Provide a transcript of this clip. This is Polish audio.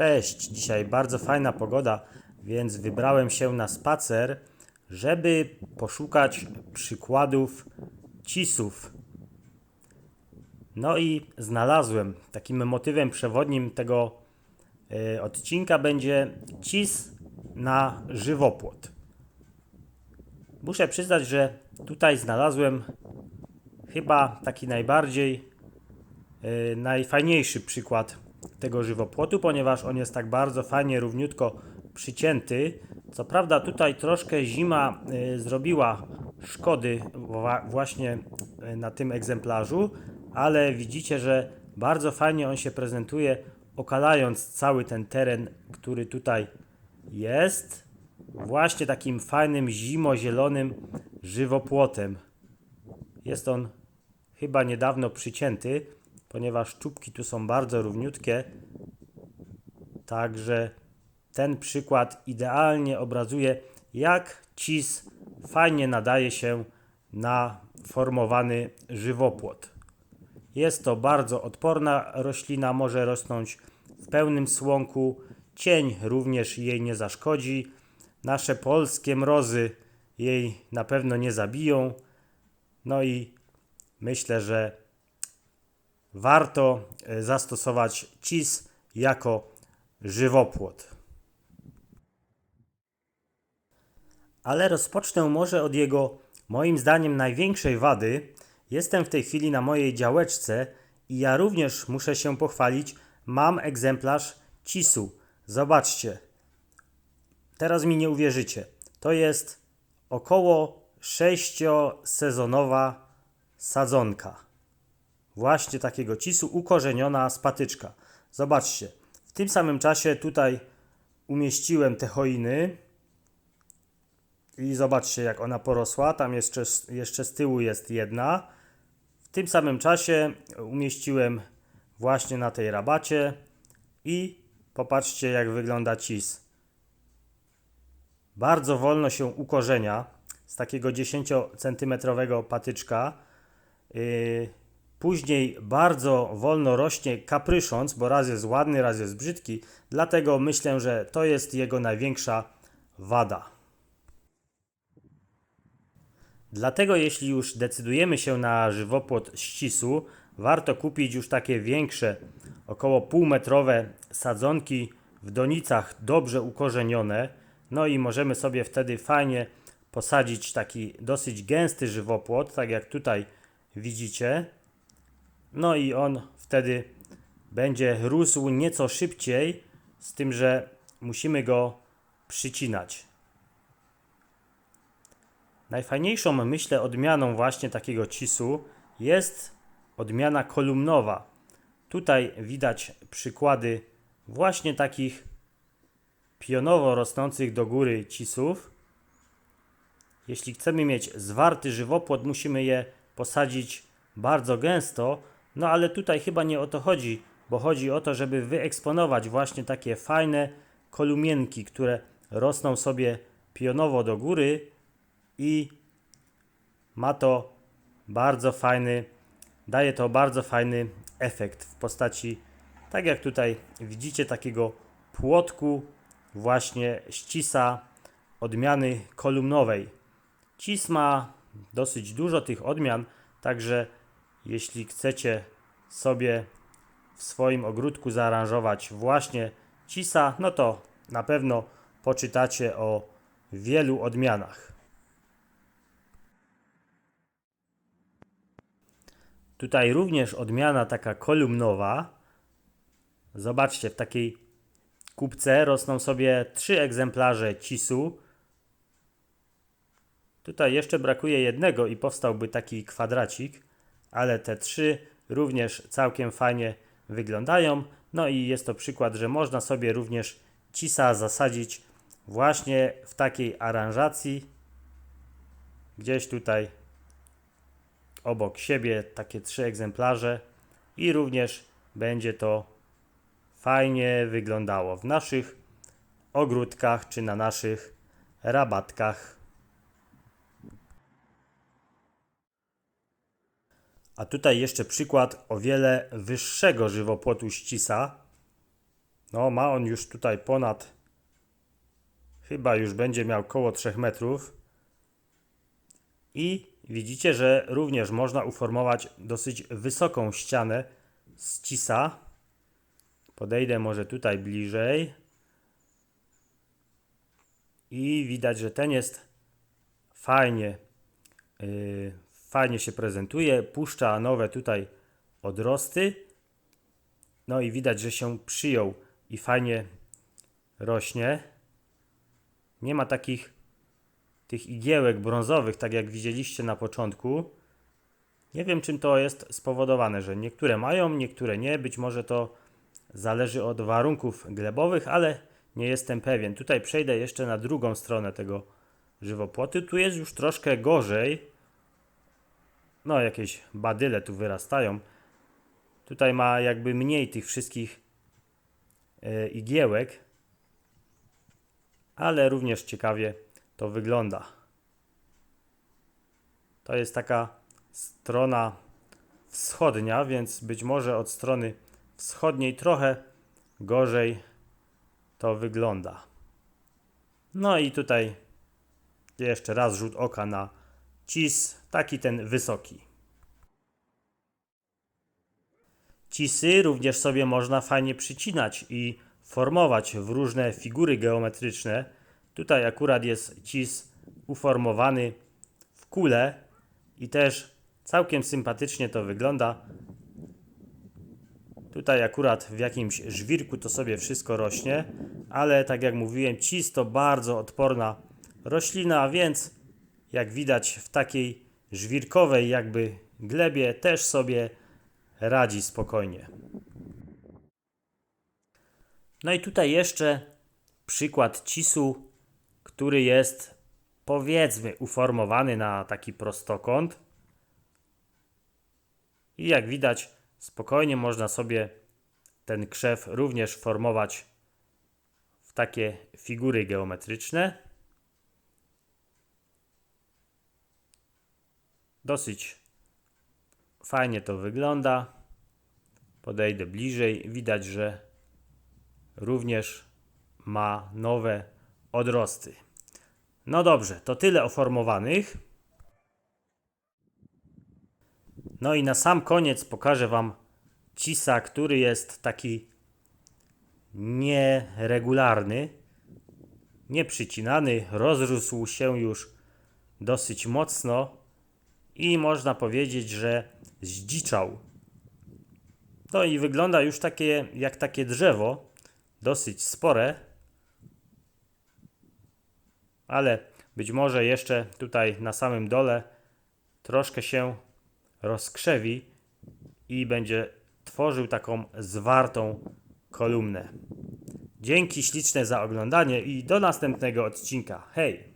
Cześć, dzisiaj bardzo fajna pogoda, więc wybrałem się na spacer, żeby poszukać przykładów cisów. No i znalazłem. Takim motywem przewodnim tego y, odcinka będzie cis na żywopłot. Muszę przyznać, że tutaj znalazłem chyba taki najbardziej y, najfajniejszy przykład tego żywopłotu, ponieważ on jest tak bardzo fajnie, równiutko przycięty. Co prawda tutaj troszkę zima y, zrobiła szkody wła- właśnie y, na tym egzemplarzu, ale widzicie, że bardzo fajnie on się prezentuje, okalając cały ten teren, który tutaj jest, właśnie takim fajnym zimozielonym żywopłotem. Jest on chyba niedawno przycięty, ponieważ czubki tu są bardzo równiutkie. Także ten przykład idealnie obrazuje, jak cis fajnie nadaje się na formowany żywopłot. Jest to bardzo odporna roślina, może rosnąć w pełnym słonku. Cień również jej nie zaszkodzi. Nasze polskie mrozy jej na pewno nie zabiją. No i myślę, że warto e, zastosować cis jako żywopłot. Ale rozpocznę może od jego, moim zdaniem, największej wady. Jestem w tej chwili na mojej działeczce i ja również muszę się pochwalić. Mam egzemplarz cisu. Zobaczcie. Teraz mi nie uwierzycie. To jest około sześciosezonowa sadzonka. Właśnie takiego cisu ukorzeniona z patyczka. Zobaczcie. W tym samym czasie tutaj umieściłem te choiny. I zobaczcie, jak ona porosła. Tam jeszcze, jeszcze z tyłu jest jedna. W tym samym czasie umieściłem właśnie na tej rabacie. I popatrzcie, jak wygląda cis. Bardzo wolno się ukorzenia z takiego 10 cm patyczka. Yy, Później bardzo wolno rośnie kaprysząc, bo raz jest ładny, raz jest brzydki. Dlatego myślę, że to jest jego największa wada. Dlatego jeśli już decydujemy się na żywopłot ścisu, warto kupić już takie większe, około półmetrowe sadzonki w donicach dobrze ukorzenione. No i możemy sobie wtedy fajnie posadzić taki dosyć gęsty żywopłot, tak jak tutaj widzicie. No i on wtedy będzie rósł nieco szybciej, z tym, że musimy go przycinać. Najfajniejszą, myślę, odmianą właśnie takiego cisu jest odmiana kolumnowa. Tutaj widać przykłady właśnie takich pionowo rosnących do góry cisów. Jeśli chcemy mieć zwarty żywopłot, musimy je posadzić bardzo gęsto, no ale tutaj chyba nie o to chodzi, bo chodzi o to, żeby wyeksponować właśnie takie fajne kolumienki, które rosną sobie pionowo do góry i ma to bardzo fajny, daje to bardzo fajny efekt w postaci, tak jak tutaj widzicie, takiego płotku właśnie ścisa odmiany kolumnowej. Cis ma dosyć dużo tych odmian, także jeśli chcecie sobie w swoim ogródku zaaranżować właśnie cisa, no to na pewno poczytacie o wielu odmianach. Tutaj również odmiana taka kolumnowa. Zobaczcie, w takiej kupce rosną sobie trzy egzemplarze cisu. Tutaj jeszcze brakuje jednego i powstałby taki kwadracik ale te trzy również całkiem fajnie wyglądają. No i jest to przykład, że można sobie również cisa zasadzić właśnie w takiej aranżacji. Gdzieś tutaj obok siebie takie trzy egzemplarze i również będzie to fajnie wyglądało w naszych ogródkach czy na naszych rabatkach. A tutaj jeszcze przykład o wiele wyższego żywopłotu ścisa. No, ma on już tutaj ponad, chyba już będzie miał koło 3 metrów. I widzicie, że również można uformować dosyć wysoką ścianę z cisa. Podejdę może tutaj bliżej. I widać, że ten jest fajnie, yy, fajnie się prezentuje, puszcza nowe tutaj odrosty. No i widać, że się przyjął i fajnie rośnie. Nie ma takich tych igiełek brązowych, tak jak widzieliście na początku. Nie wiem, czym to jest spowodowane, że niektóre mają, niektóre nie. Być może to zależy od warunków glebowych, ale nie jestem pewien. Tutaj przejdę jeszcze na drugą stronę tego żywopłotu. Tu jest już troszkę gorzej. No, jakieś badyle tu wyrastają. Tutaj ma jakby mniej tych wszystkich e, igiełek, ale również ciekawie to wygląda. To jest taka strona wschodnia, więc być może od strony wschodniej trochę gorzej to wygląda. No i tutaj jeszcze raz rzut oka na cis, taki ten wysoki. Cisy również sobie można fajnie przycinać i formować w różne figury geometryczne. Tutaj akurat jest cis uformowany w kulę i też całkiem sympatycznie to wygląda. Tutaj akurat w jakimś żwirku to sobie wszystko rośnie, ale tak jak mówiłem, cis to bardzo odporna roślina, więc jak widać w takiej żwirkowej jakby glebie też sobie radzi spokojnie. No i tutaj jeszcze przykład cisu, który jest powiedzmy uformowany na taki prostokąt. I jak widać, spokojnie można sobie ten krzew również formować w takie figury geometryczne. Dosyć fajnie to wygląda. Podejdę bliżej. Widać, że również ma nowe odrosty. No dobrze, to tyle o formowanych. No i na sam koniec pokażę Wam cisa, który jest taki nieregularny, nieprzycinany, rozrósł się już dosyć mocno i można powiedzieć, że zdziczał. No i wygląda już takie jak takie drzewo, dosyć spore, ale być może jeszcze tutaj na samym dole troszkę się rozkrzewi i będzie tworzył taką zwartą kolumnę. Dzięki śliczne za oglądanie i do następnego odcinka. Hej!